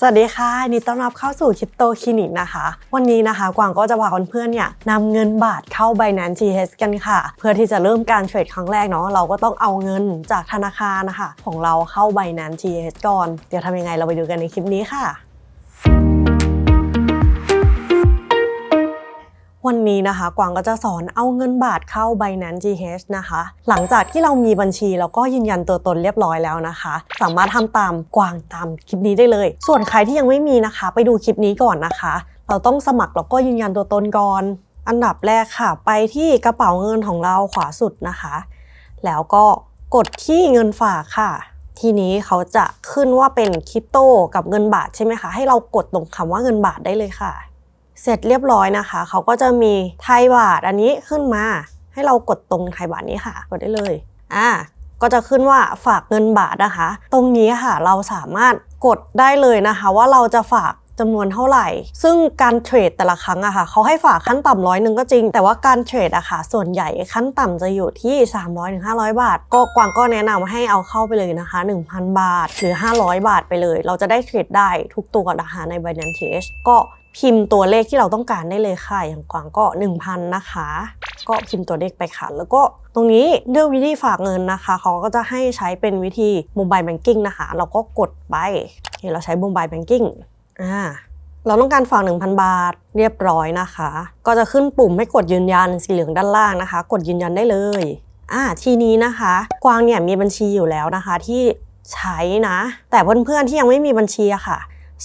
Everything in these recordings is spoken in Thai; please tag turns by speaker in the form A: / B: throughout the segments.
A: สวัสดีค่ะยินดีต้อนรับเข้าสู่คริปโตคลินิกนะคะ วันนี้นะคะกวางก็จะพาเพื่อนๆเนี่ยนำเงินบาทเข้า Binance TH กันค่ะ เพื่อที่จะเริ่มการเทรดครั้งแรกเนาะเราก็ต้องเอาเงินจากธนาคารนะคะ ของเราเข้า Binance TH ก่อน เดี๋ยวทำยังไงเราไปดูกันในคลิปนี้ค่ะ วันนี้นะคะ กวางก็จะสอนเอาเงินบาทเข้า Binance GH นะคะ หลังจากที่เรามีบัญชีแล้วก็ยืนยันตัวตนเรียบร้อยแล้วนะคะ สามารถทำตามกวางตามคลิปนี้ได้เลย ส่วนใครที่ยังไม่มีนะคะ ไปดูคลิปนี้ก่อนนะคะ เราต้องสมัครแล้วก็ยืนยันตัวตนก่อน อันดับแรกค่ะ ไปที่กระเป๋าเงินของเราขวาสุดนะคะ แล้วก็กดที่เงินฝากค่ะทีนี้เขาจะขึ้นว่าเป็นคริปโตกับเงินบาทใช่ไหมคะ ให้เรากดตรงคำว่าเงินบาทได้เลยค่ะ เสร็จเรียบร้อยนะคะ เขาก็จะมีไทยบาทอันนี้ขึ้นมา ให้เรากดตรงไทยบาทนี้ค่ะ กดได้เลยอ่าก็จะขึ้นว่าฝากเงินบาทนะคะ ตรงนี้ค่ะเราสามารถกดได้เลยนะคะ ว่าเราจะฝากจำนวนเท่าไหร่ ซึ่งการเทรดแต่ละครั้งอะค่ะ เขาให้ฝากขั้นต่ำร้อยหนึ่งก็จริง แต่ว่าการเทรดอะค่ะ ส่วนใหญ่ขั้นต่ำจะอยู่ที่ 300-500ถึง500บาท ก็กวางก็แนะนำให้เอาเข้าไปเลยนะคะ 1,000 บาทหรือ 500 บาทไปเลย เราจะได้เทรดได้ทุกตัวนะคะใน Binance TH ก็ พิมพ์ตัวเลขที่เราต้องการได้เลยค่ะ อย่างกวางก็ 1,000 นะคะ ก็พิมพ์ตัวเลขไปค่ะ แล้วก็ตรงนี้เลือกวิธีฝากเงินนะคะ เขาก็จะให้ใช้เป็นวิธี Mobile Banking นะคะ เราก็กดไปเห็นเราใช้ Mobile Banking อ่าเราต้องการฝาก 1,000 บาทเรียบร้อยนะคะ ก็จะขึ้นปุ่มให้กดยืนยันสีเหลืองด้านล่างนะคะ กดยืนยันได้เลยอ่าทีนี้นะคะ กวางเนี่ยมีบัญชีอยู่แล้วนะคะที่ใช้นะ แต่เพื่อนๆที่ยังไม่มีบัญชีอะค่ะ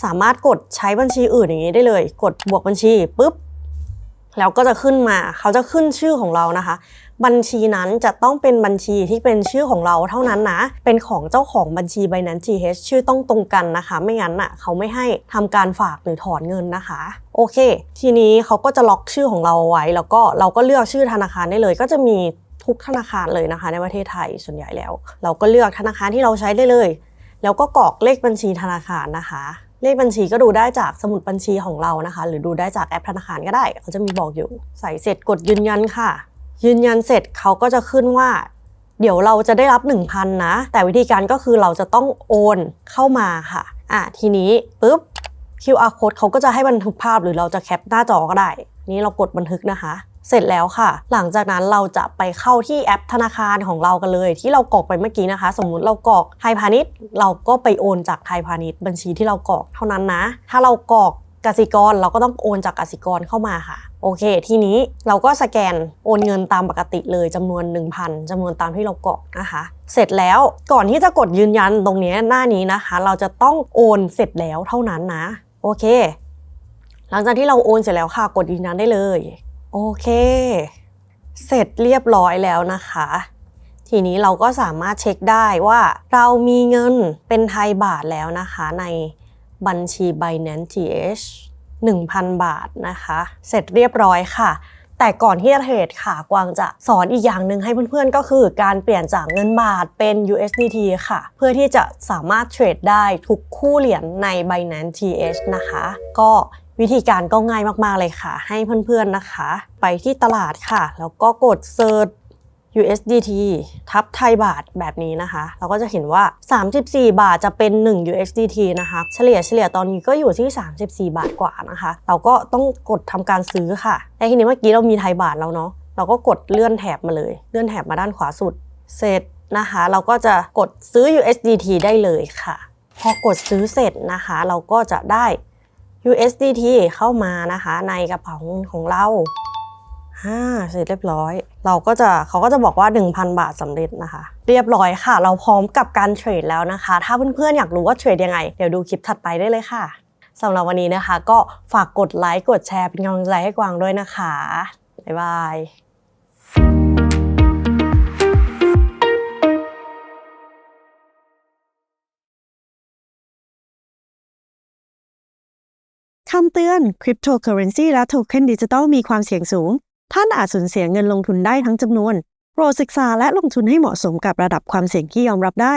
A: สามารถกดใช้บัญชีอื่นอย่างนี้ได้เลย กดบวกบัญชีปุ๊บแล้วก็จะขึ้นมาเขาจะขึ้นชื่อของเรานะคะ บัญชีนั้นจะต้องเป็นบัญชีที่เป็นชื่อของเราเท่านั้นนะ เป็นของเจ้าของบัญชี Binance TH ชื่อต้องตรงกันนะคะ ไม่งั้นอะเขาไม่ให้ทำการฝากหรือถอนเงินนะคะ โอเค ทีนี้เขาก็จะล็อกชื่อของเราไว้ แล้วก็เราก็เลือกชื่อธนาคารได้เลย ก็จะมีทุกธนาคารเลยนะคะ ในประเทศไทยส่วนใหญ่แล้ว เราก็เลือกธนาคารที่เราใช้ได้เลย แล้วก็กรอกเลขบัญชีธนาคารนะคะ เลขบัญชีก็ดูได้จากสมุดบัญชีของเรานะคะ หรือดูได้จากแอปธนาคารก็ได้ เขาจะมีบอกอยู่ ใส่เสร็จกดยืนยันค่ะ ยืนยันเสร็จเขาก็จะขึ้นว่า เดี๋ยวเราจะได้รับ 1,000 นะ แต่วิธีการก็คือเราจะต้องโอนเข้ามาค่ะอะทีนี้ปุ๊บ QR code เขาก็จะให้บันทึกภาพหรือเราจะแคปหน้าจอก็ได้ นี้เรากดบันทึกนะคะ เสร็จแล้วค่ะ หลังจากนั้นเราจะไปเข้าที่แอปธนาคารของเรากันเลย ที่เรากรอกไปเมื่อกี้นะคะ สมมุติเรากรอกไทยพาณิชย์เราก็ไปโอนจากไทยพาณิชย์บัญชีที่เรากรอกเท่านั้นนะ ถ้าเรากรอกกสิกรเราก็ต้องโอนจากกสิกรเข้ามาค่ะ โอเค ทีนี้เราก็สแกนโอนเงินตามปกติเลยจำนวน 1,000จำนวนตามที่เรากรอกนะคะ เสร็จแล้วก่อนที่จะกดยืนยันตรงนี้หน้านี้นะคะ เราจะต้องโอนเสร็จแล้วเท่านั้นนะ โอเค หลังจากที่เราโอนเสร็จแล้วค่ะ กดยืนยันได้เลย โอเค เสร็จเรียบร้อยแล้วนะคะ ทีนี้เราก็สามารถเช็คได้ว่าเรามีเงินเป็นไทยบาทแล้วนะคะในบัญชี Binance TH 1,000 บาทนะคะ เสร็จเรียบร้อยค่ะ แต่ก่อนที่จะเทรดค่ะ กวางจะสอนอีกอย่างหนึ่งให้เพื่อนๆ ก็คือการเปลี่ยนจากเงินบาทเป็น USDT ค่ะ เพื่อที่จะสามารถเทรดได้ทุกคู่เหรียญใน Binance TH นะคะ ก็ วิธีการก็ง่ายมากๆเลยค่ะ ให้เพื่อนๆนะคะ ไปที่ตลาดค่ะ แล้วก็กด Search USDT ทับไทยบาทแบบนี้นะคะ เราก็จะเห็นว่า 34 บาทจะเป็น 1 USDT นะคะ เฉลี่ยเฉลี่ยตอนนี้ก็อยู่ที่ 34 บาทกว่านะคะ เราก็ต้องกดทำการซื้อค่ะแต่ทีนี้เมื่อกี้เรามีไทยบาทแล้วเนาะเราก็กดเลื่อนแถบมาเลย เลื่อนแถบมาด้านขวาสุด เสร็จนะคะ เราก็จะกดซื้อ USDT ได้เลยค่ะ พอกดซื้อเสร็จนะคะ เราก็จะได้ USDT เข้ามานะคะในกระเป๋าเงินของเราอ่าเสร็จเรียบร้อย เราก็จะเขาก็จะบอกว่า 1,000 บาทสำเร็จนะคะ เรียบร้อยค่ะ เราพร้อมกับการเทรดแล้วนะคะ ถ้าเพื่อนๆอยากรู้ว่าเทรดยังไง เดี๋ยวดูคลิปถัดไปได้เลยค่ะสำหรับวันนี้นะคะ ก็ฝากกดไลค์กดแชร์เป็นกำลังใจให้กวางด้วยนะคะบ๊ายบาย
B: คำเตือน คริปโตเคอเรนซีและโทเค็นดิจิตอลมีความเสี่ยงสูง ท่านอาจสูญเสียเงินลงทุนได้ทั้งจำนวน โปรดศึกษาและลงทุนให้เหมาะสมกับระดับความเสี่ยงที่ยอมรับได้